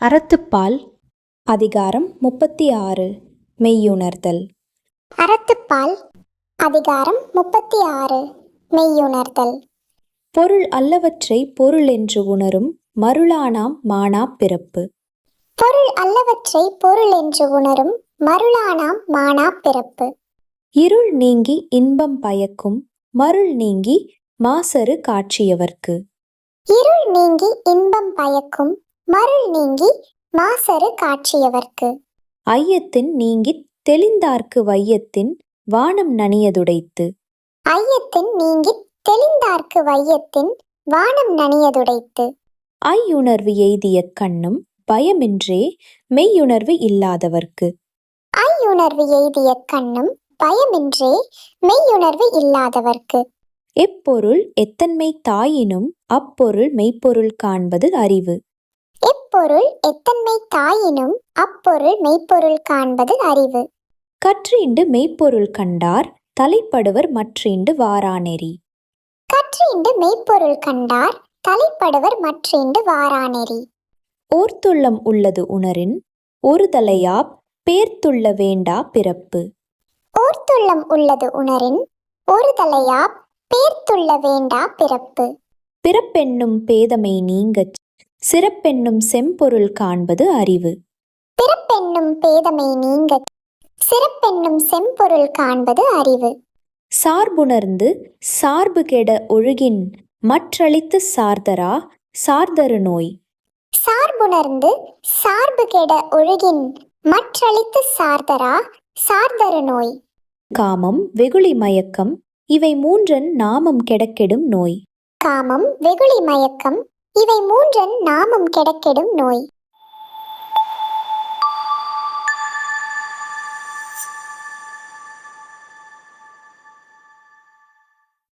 அறத்துப்பால் அதிகாரம் முப்பத்தி ஆறு மெய்யுணர்தல். அறத்துப்பால் அதிகாரம் முப்பத்தி ஆறு மெய்யுணர்தல். பொருள் அல்லவற்றை பொருள் என்று உணரும் மருளானாம் மானா பிறப்பு. பொருள் அல்லவற்றை பொருள் என்று உணரும் மருளானாம் மானா பிறப்பு. இருள் நீங்கி இன்பம் பயக்கும் மருள் நீங்கி மாசறு காட்சியவர்க்கு. இருள் நீங்கி இன்பம் பயக்கும் மருள் நீங்கி மாசறு காட்சியவர்க்கு. ஐயத்தின் நீங்கித் தெளிந்தார்க்கு வையத்தின் வானம் நனியதுடைத்து. ஐயத்தின் நீங்கித் தெளிந்தார்க்கு வையத்தின் வானம் நனியதுடைத்து. ஐயுணர்வு எய்திய கண்ணும் பயமின்றே மெய்யுணர்வு இல்லாதவர்க்கு. ஐயுணர்வு எய்திய கண்ணும் பயமின்றே மெய்யுணர்வு இல்லாதவர்க்கு. எப்பொருள் எத்தன்மை தாயினும் அப்பொருள் மெய்ப்பொருள் காண்பது அறிவு. எப்பொருள் எத்தன்மை தாயினும் அப்பொருள் மெய்ப்பொருள் காண்பது அறிவு. கற்றீண்டு மெய்ப்பொருள் கண்டார் தலைப்படுவர் மற்றீண்டு வாரானெறி. கற்றீண்டு மெய்ப்பொருள் கண்டார் தலைப்படுவர் மற்றீண்டு வாரானெறி. ஓர்த்துள்ளம் உள்ளது உணரின் ஒரு தலையாப் பேர்த்துள்ள வேண்டா பிறப்பு. ஓர்த்துள்ளம் உள்ளது உணரின் ஒரு தலையாப் பேர்த்துள்ள வேண்டா பிறப்பு. பிறப்பென்னும் பேதமை நீங்கச் சிறப்பென்னும் செம்பொருள் காண்பது அறிவு. பிறப்பென்னும் பேதமை நீங்க சிறப்பென்னும் செம்பொருள் காண்பது அறிவு. சார்புணர்ந்து சார்பு கெட ஒழுகின் மற்றளித்து சார்தரா சார்தரு நோய். சார்புணர்ந்து சார்பு கெட ஒழுகின் மற்றளித்து சார்தரா? சார்தரு நோய். காமம் வெகுளி மயக்கம் இவை மூன்றன் நாமம் கெடக்கெடும் நோய். காமம் வெகுளி மயக்கம் இவை மூன்றன் நாமம் கெடக்கெடும் நோய்.